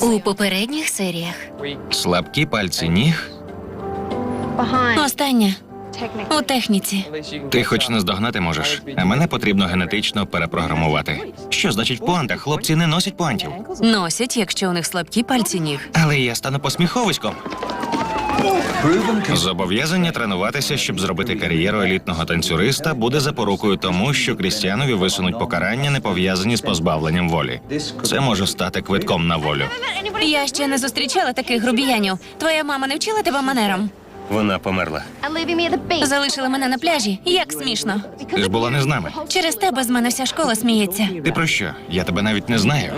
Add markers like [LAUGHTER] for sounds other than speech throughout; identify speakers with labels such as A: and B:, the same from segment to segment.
A: У попередніх серіях.
B: Слабкі пальці ніг.
A: Останнє у техніці.
B: Ти хоч не здогнати можеш, а мене потрібно генетично перепрограмувати. Що значить пуанта? Хлопці не носять пуантів.
A: Носять, якщо у них слабкі пальці ніг.
B: Але я стану посміховиськом. Зобов'язання тренуватися, щоб зробити кар'єру елітного танцюриста, буде запорукою тому, що Крістіанові висунуть покарання, не пов'язані з позбавленням волі. Це може стати квитком на волю.
A: Я ще не зустрічала таких грубіянів. Твоя мама не вчила тебе манерам?
B: Вона померла.
A: Залишила мене на пляжі. Як смішно.
B: Ти ж була не з нами.
A: Через тебе з мене вся школа сміється.
B: Ти про що? Я тебе навіть не знаю.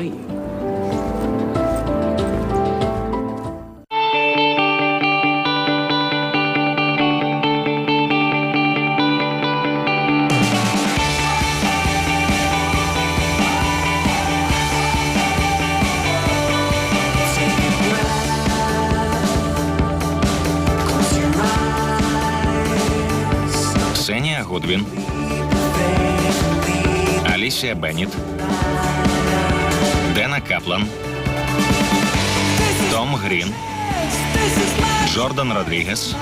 B: Гудвін, Алісія Бенніт, Дена Каплан, Том Грін, Джордан Родрігес,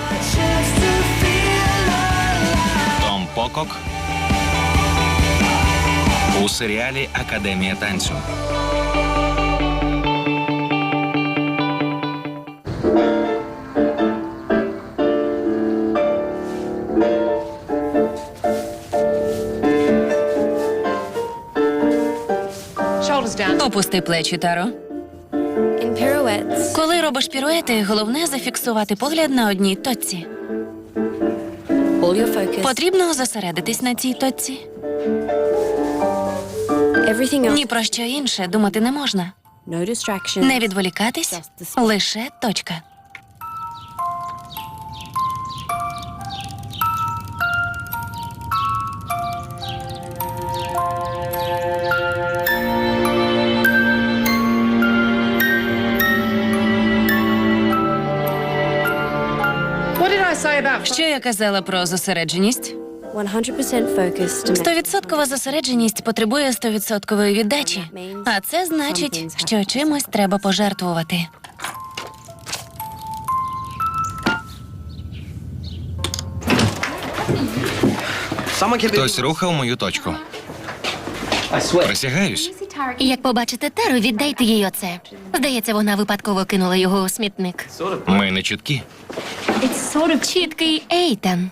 B: Том Покок. У серіалі Академія танцю.
A: Опусти плечі, Таро. Коли робиш піруети, головне зафіксувати погляд на одній точці. Потрібно зосередитись на цій точці. Ні про що інше думати не можна. Не відволікатись, лише точка. Що я казала про зосередженість?
C: 100% focused to make
A: Стовідсоткова зосередженість потребує стовідсоткової віддачі, а це значить, що чимось треба пожертвувати.
B: Хтось рухав мою точку. Присягаюсь.
D: Як побачите Тару, віддайте їй оце. Здається, вона випадково кинула його у смітник.
B: Ми не чіткі.
D: Чіткий Ейтан.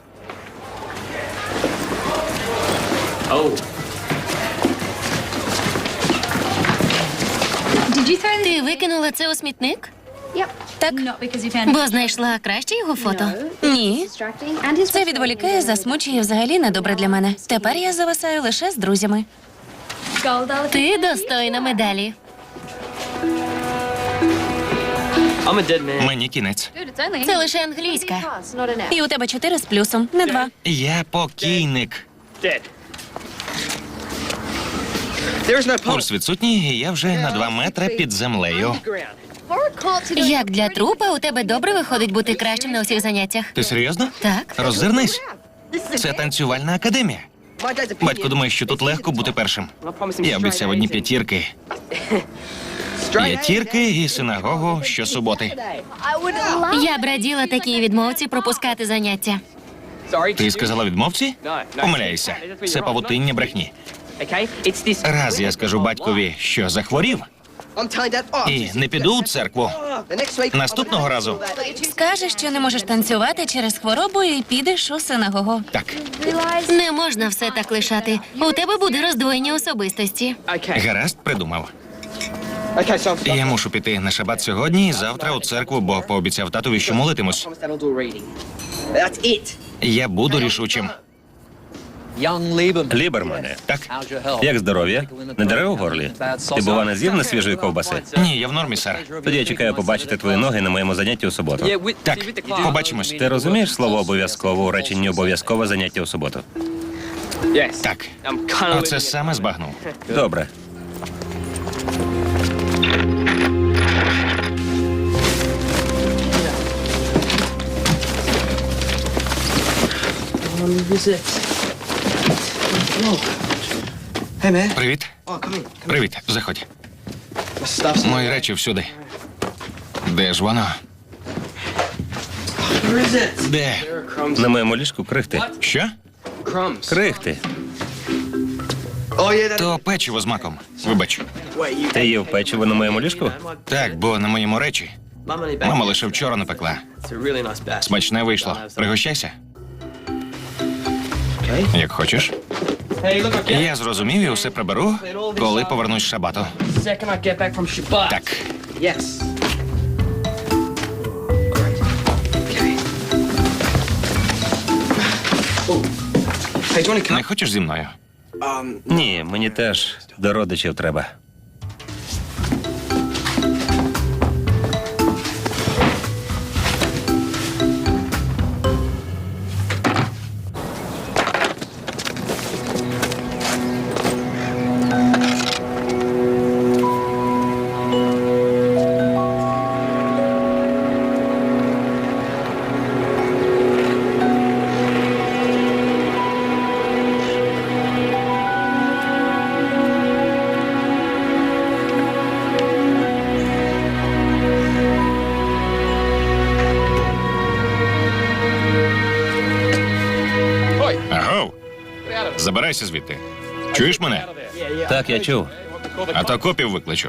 D: Ти викинула це у смітник?
A: Так,
D: Бо знайшла краще його фото.
A: ні. Це відволікає, засмучує взагалі недобре для мене. Тепер я зависаю лише з друзями.
D: Ти достойна медалі.
B: Мені кінець.
D: Це лише англійська.
A: І у тебе чотири з плюсом, не два.
B: Я покійник. Пульс відсутній, і я вже на два метри під землею.
D: Як для трупа у тебе добре виходить бути кращим на усіх заняттях.
B: Ти серйозно?
D: Так.
B: Роззирнись. Це танцювальна академія. Батько думає, що тут легко бути першим. Я обіцяв одні п'ятірки. П'ятірки і синагогу щосуботи.
D: Я б раділа такій відмовці пропускати заняття.
B: Ти сказала відмовці? Помиляюся. Це павутиння брехні. Раз я скажу батькові, що захворів, І не піду у церкву. Наступного разу.
A: Скажеш, що не можеш танцювати через хворобу і підеш у синагогу.
B: Так,
D: Не можна все так лишати. У тебе буде роздвоєння особистості.
B: Гаразд придумав. Я мушу піти на шабат сьогодні і завтра у церкву, бо пообіцяв татові, що молитимусь. Я буду рішучим.
E: Лібермане,
B: Так,
E: як здоров'я? Не дере у горлі? Ти бува не з'їв на свіжої ковбаси?
B: ні, я в нормі, сер.
E: Тоді я чекаю побачити твої ноги на моєму занятті у суботу.
B: Так, побачимось.
E: Ти розумієш слово обов'язково у реченні обов'язкове заняття у суботу?
B: Так, оце саме збагнув.
E: Добре.
F: Man.
B: Привіт.
F: Come in.
B: Привіт, заходь. Мої речі всюди. Де ж воно? Де?
E: На моєму ліжку крихти.
B: Що?
E: Крихти.
B: То печиво з маком. Вибач.
E: Ти їв печиво на моєму ліжку?
B: Так, бо на моєму речі. Мама лише вчора напекла. Смачне вийшло. Пригощайся, як хочеш. Я зрозумів і усе приберу, коли повернусь з шабату. Так. Не хочеш зі мною?
E: Ні, мені теж до родичів треба.
B: Забирайся звідти. Чуєш мене?
E: Так, я чув.
B: А то копів викличу.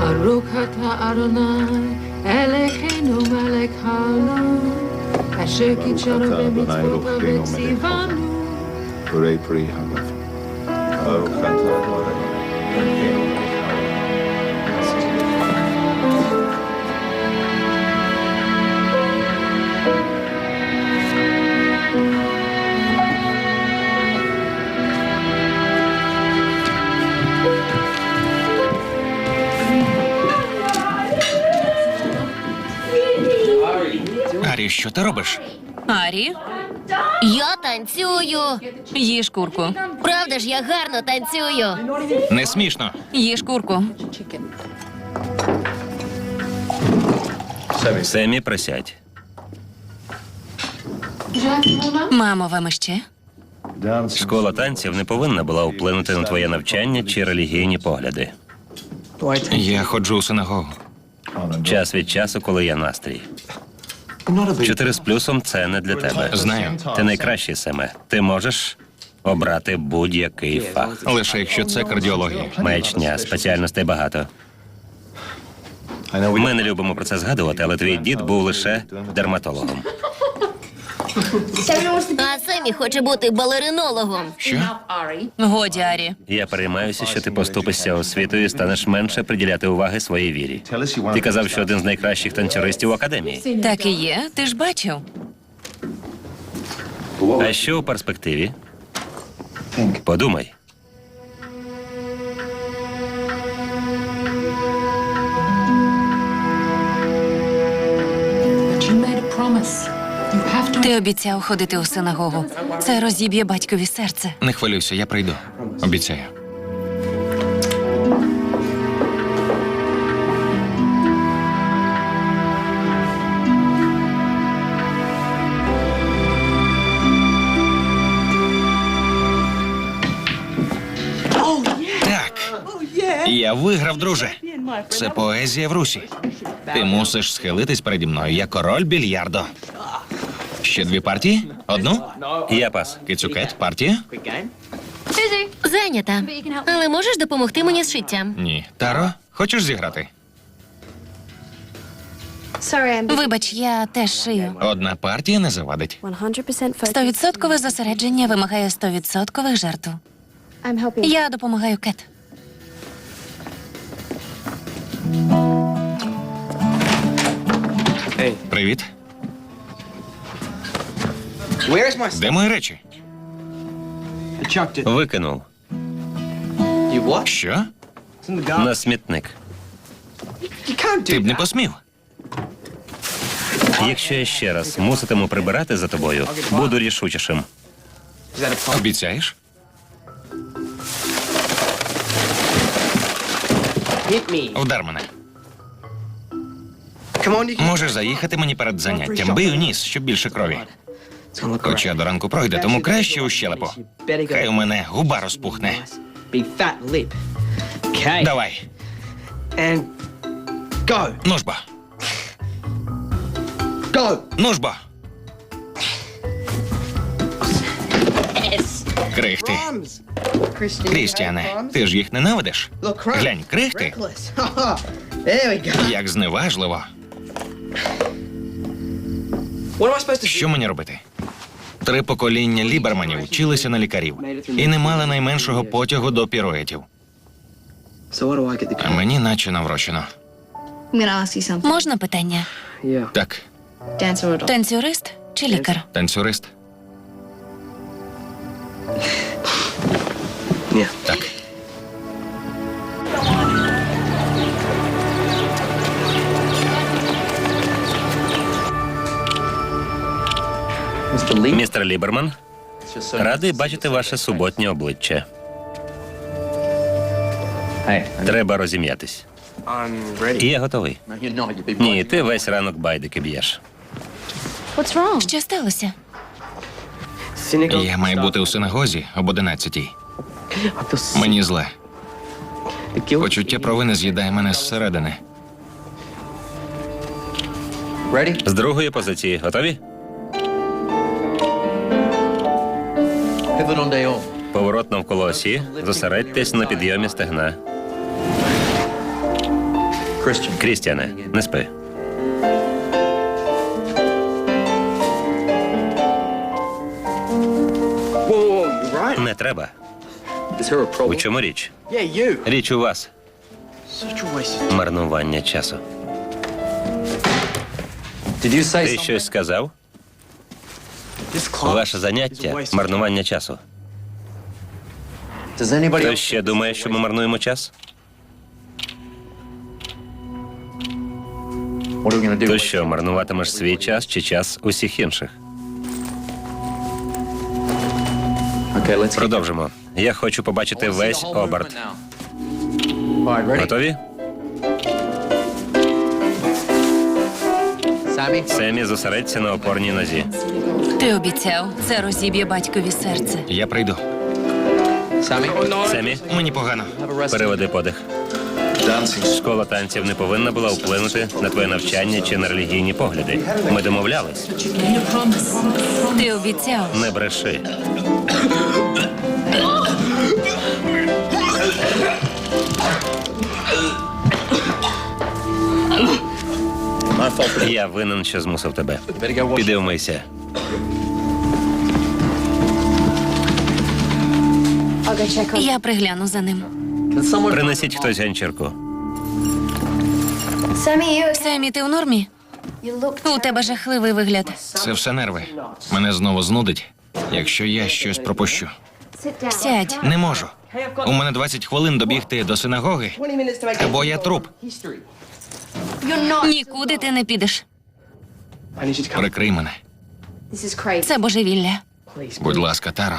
G: Baruch Adonai, Eloheinu melech haolam,
H: Ray Pri Hagav. Baruch Atah Adonai.
B: Арі, що ти робиш?
A: Арі,
D: Я танцюю.
A: їж курку.
D: Правда ж, я гарно танцюю.
B: Не смішно.
A: Їж курку.
E: Семі, присядь.
A: Мамо, вам іще?
E: Школа танців не повинна була вплинути на твоє навчання чи релігійні погляди.
B: Я ходжу у синагогу.
E: Час від часу, коли є настрій. Чотири з плюсом це не для тебе.
B: Знаю.
E: Ти найкращий Семе. Ти можеш обрати будь-який фах.
B: Лише якщо це кардіологія.
E: Маячня, спеціальностей багато. Ми не любимо про це згадувати, але твій дід був лише дерматологом.
D: А Семі хоче бути балеринологом.
B: Що?
A: Годі, Арі.
E: Я переймаюся, що ти поступишся освітою і станеш менше приділяти уваги своїй вірі. Ти казав, що один з найкращих танцюристів в академії.
A: Так і є. Ти ж бачив.
E: А що у перспективі? Подумай.
A: Ти обіцяв ходити у синагогу. Це розіб'є батькові серце.
B: Не хвилюйся, я прийду. Обіцяю. Так. Я виграв, друже. Це поезія в русі. Ти мусиш схилитись переді мною. Я король більярдо. Ще дві партії? Одну?
E: Я пас.
B: Кицюкет, партія?
D: Зайнята. Але можеш допомогти мені з шиттям?
B: Ні. Таро, хочеш зіграти?
A: Вибач, я теж шию.
B: Одна партія не завадить.
C: 100% focused.
A: Стовідсоткове зосередження вимагає стовідсоткових жертв.
C: I'm helping.
A: Я допомагаю Кет.
F: Hey,
B: Привіт. Де мої речі?
E: Викинув.
B: Що?
E: На смітник.
B: Ти б не посмів.
E: Якщо я ще раз муситиму прибирати за тобою, буду рішучішим.
B: Обіцяєш? Удар мене. Можеш заїхати мені перед заняттям. Бий у ніс, щоб більше крові. Хоча до ранку пройде, тому краще у щелепу. Хай у мене губа розпухне. Давай,
F: And go.
B: ну ж бо, ну ж бо. Крихти. Крістіане, ти ж їх ненавидиш? Глянь, крихти.
F: Reckless. [LAUGHS] there we go.
B: Як зневажливо. Що мені робити? Три покоління ліберманів вчилися на лікарів і не мали найменшого потягу до піруетів. А мені наче наврочено.
A: Можна питання?
B: Так?
A: Танцюрист чи лікар?
B: танцюрист. [LAUGHS] Так.
E: Містер Ліберман, радий бачити ваше суботнє обличчя. Треба розім'ятись. І я готовий. Ні, ти весь ранок байдики б'єш.
A: Що сталося?
B: Я маю бути у синагозі об 11
F: I feel sick.
B: Мені зле. Почуття провини з'їдає мене зсередини.
E: З другої позиції готові? Поворот навколо осі. Зосередьтесь на підйомі стегна. Крістіане, не спи. Не треба. У чому річ? Річ у вас. Марнування часу. Ти щось сказав? Ваше заняття марнування часу. Хтось ще думає, що ми марнуємо час? То що, марнуватимеш свій час чи час усіх інших? Продовжимо. Я хочу побачити весь оберт. Готові? Семі зосередься на опорній нозі.
A: Ти обіцяв, це розіб'є батькові серце.
B: Я прийду.
E: Семі,
B: Мені погано.
E: переведи подих. Школа танців не повинна була вплинути на твоє навчання чи на релігійні погляди. Ми домовлялись.
A: Ти обіцяв.
E: Не бреши. Я винен, що змусив тебе. Піди вмийся.
A: Я пригляну за ним.
E: Принесіть хтось ганчірку.
A: Семі, ти в нормі? У тебе жахливий вигляд.
B: Це все нерви. Мене знову знудить, якщо я щось пропущу.
A: Сядь.
B: Не можу. У мене 20 хвилин добігти до синагоги,
F: 20 minutes to make
B: або я труп.
A: Нікуди ти не підеш.
B: Прикрий мене.
A: Це божевілля.
B: Будь ласка, Таро.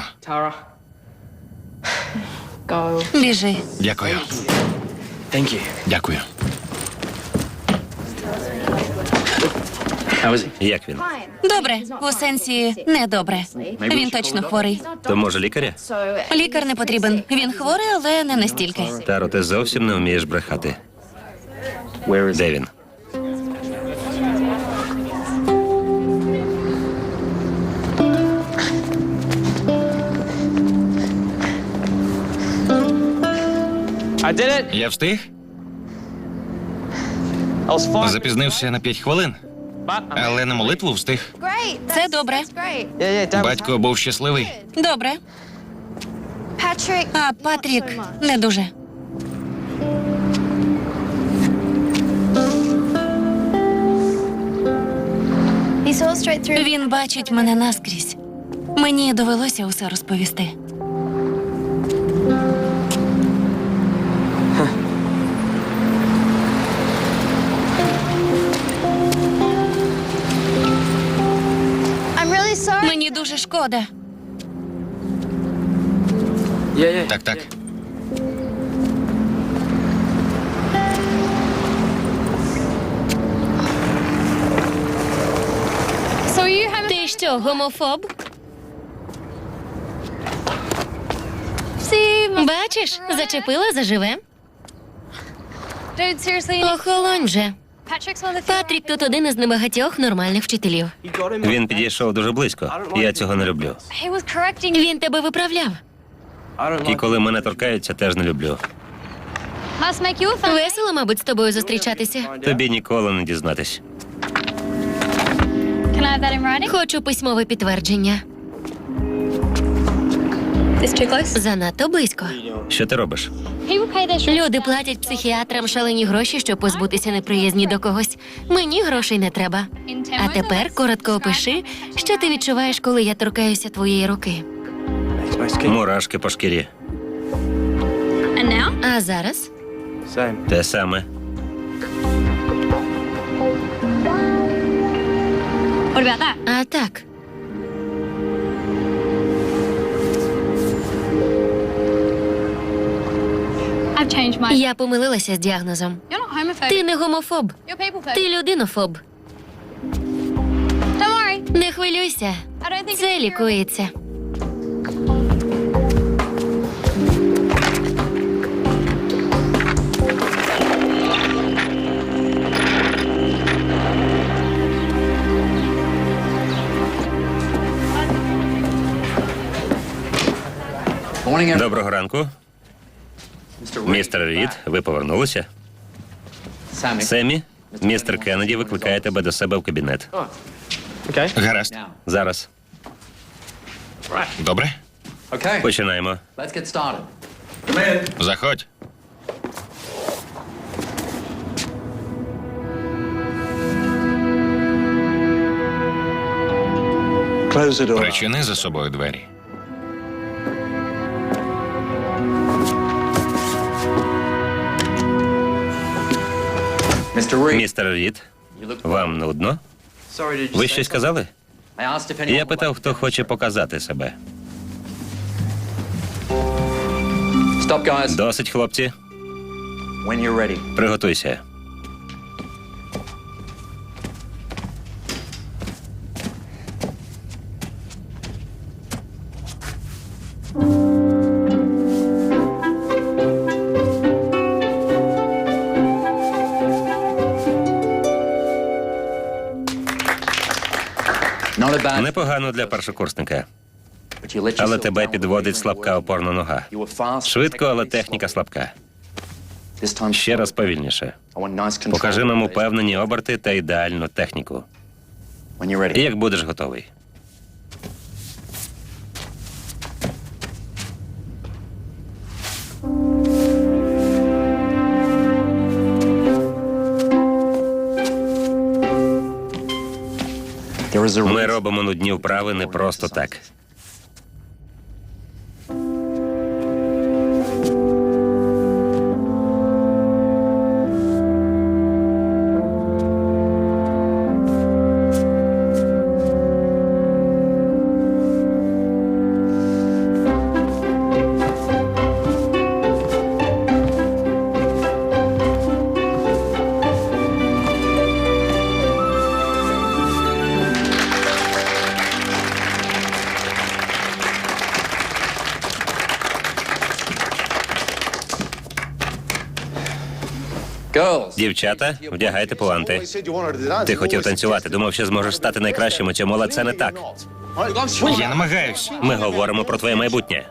A: Біжи.
B: Дякую.
F: Thank you.
B: Дякую.
F: How is?
E: Як він?
A: Добре, у сенсі недобре. Він точно хворий.
E: То може лікаря?
A: Лікар не потрібен. Він хворий, але не настільки.
E: Таро, ти зовсім не вмієш брехати. Де він?
B: Я встиг?
F: I was fine.
B: Запізнився на 5 хвилин, але на молитву встиг.
C: Great.
A: Це добре.
B: Батько був щасливий.
A: Добре. А Патрік не дуже. Він бачить мене наскрізь. Мені довелося усе розповісти. Дуже шкода.
B: Так, так.
D: Ти що, гомофоб? Бачиш, зачепила заживе. Охолонь
C: же.
D: Патрік тут один із небагатьох нормальних вчителів.
E: Він підійшов дуже близько. Я цього не люблю.
D: Він тебе виправляв.
E: І коли мене торкаються, теж не люблю.
D: Весело, мабуть, з тобою зустрічатися.
E: Тобі ніколи не дізнатись.
D: Хочу письмове підтвердження. Занадто близько.
E: Що ти робиш?
D: Люди платять психіатрам шалені гроші, щоб позбутися неприязні до когось. Мені грошей не треба. А тепер коротко опиши, що ти відчуваєш, коли я торкаюся твоєї руки.
E: Мурашки по шкірі.
D: А зараз
E: Те саме.
D: А так. Я помилилася з діагнозом. Ти не гомофоб, ти людинофоб. Не хвилюйся. Це лікується.
E: Доброго ранку. Містер Рід, ви повернулися? Семі, містер Кеннеді викликає тебе до себе в кабінет.
B: Гаразд.
E: Зараз.
B: Добре?
E: Починаємо.
B: Заходь. Причини за собою двері.
E: Містер Рід, вам нудно? Ви щось казали? Я питав, хто хоче показати себе. Досить, хлопці. Приготуйся. Непогано для першокурсника. Але тебе підводить слабка опорна нога. Швидко, але техніка слабка. Ще раз повільніше. Покажи нам упевнені оберти та ідеальну техніку. І як будеш готовий. Ми робимо нудні вправи не просто так. Дівчата, вдягайте пуанти. Ти хотів танцювати, думав, що зможеш стати найкращим у цьому, але це не так.
B: Я намагаюсь.
E: Ми говоримо про твоє майбутнє.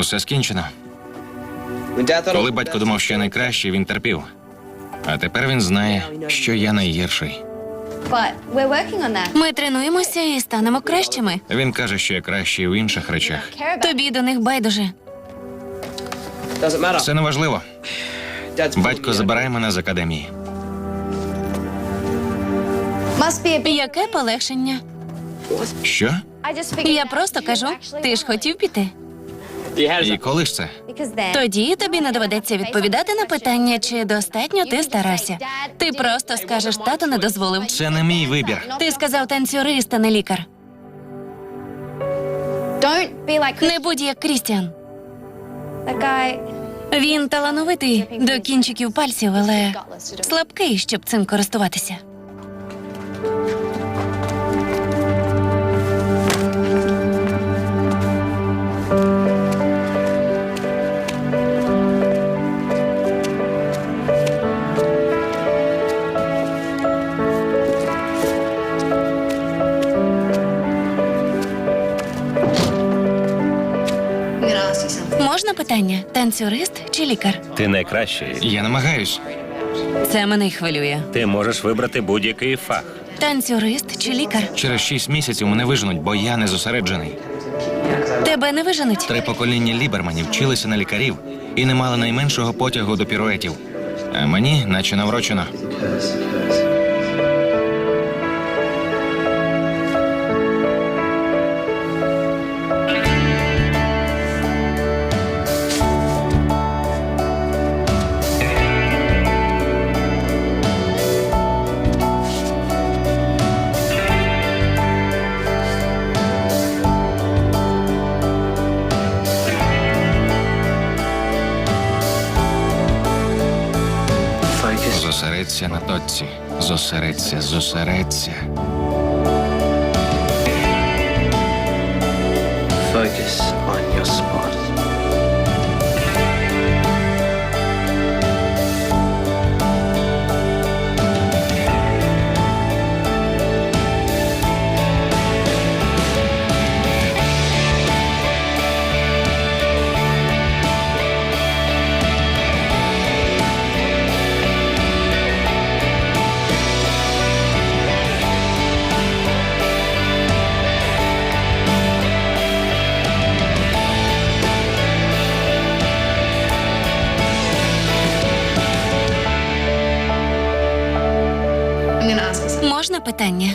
B: Усе скінчено. Коли батько думав, що я найкращий, він терпів. А тепер він знає, що я найгірший.
C: But we're working on that.
A: Ми тренуємося і станемо кращими.
B: Він каже, що я кращий у інших речах.
C: Care about.
A: Тобі до них байдуже.
F: Doesn't matter.
B: Це не важливо.
F: Dad's
B: Батько
F: me
B: забирає мене з академії.
C: Must be a big.
A: Яке полегшення?
B: Що?
C: I just figured.
A: Я
C: out
A: просто
C: you
A: кажу,
C: actually
A: ти ж
C: wanna.
A: хотів піти.
B: І коли ж це?
A: Тоді тобі не доведеться відповідати на питання, чи достатньо ти старався. Ти просто скажеш, тато не дозволив.
B: Це не мій вибір.
A: Ти сказав танцюрист, а не лікар.
C: Don't be like
A: Не будь як Крістіан. Він талановитий до кінчиків пальців, але слабкий, щоб цим користуватися. Питання? Танцюрист чи лікар?
E: Ти найкращий.
B: Я намагаюсь.
A: Це мене й хвилює.
E: Ти можеш вибрати будь-який фах.
A: Танцюрист чи лікар?
B: Через шість місяців мене виженуть, бо я не зосереджений.
A: Тебе не виженуть.
B: Три покоління ліберманів вчилися на лікарів і не мали найменшого потягу до піруетів. А мені, наче наврочено. Зосередься на точці. Зосередься, зосередься.
I: Focus
A: питання?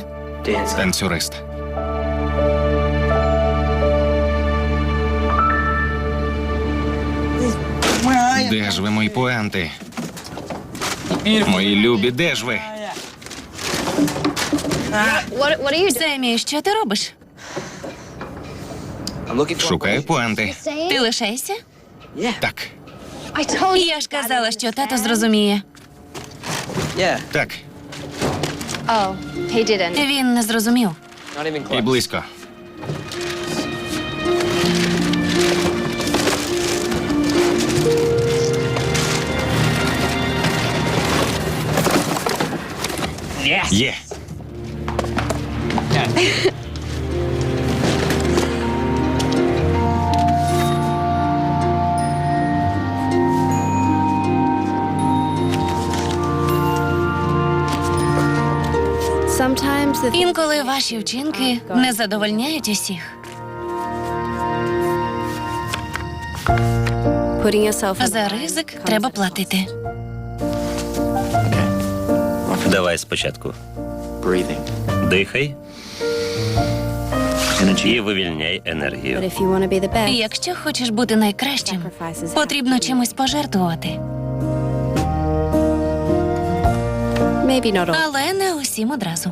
B: Танцюрист. Де ж ви, мої пуанти? Мої любі, де ж ви?
A: Семі, що ти робиш?
B: Шукаю пуанти.
A: Ти лишайся?
B: Так.
A: Я ж казала, що тато зрозуміє.
B: Так,
C: Oh.
A: Він не зрозумів.
B: і близько. Є.
A: Інколи ваші вчинки не задовольняють усіх. За ризик треба платити.
E: Давай спочатку. Дихай і вивільняй енергію.
A: Якщо хочеш бути найкращим, потрібно чимось пожертвувати. Але не усім одразу.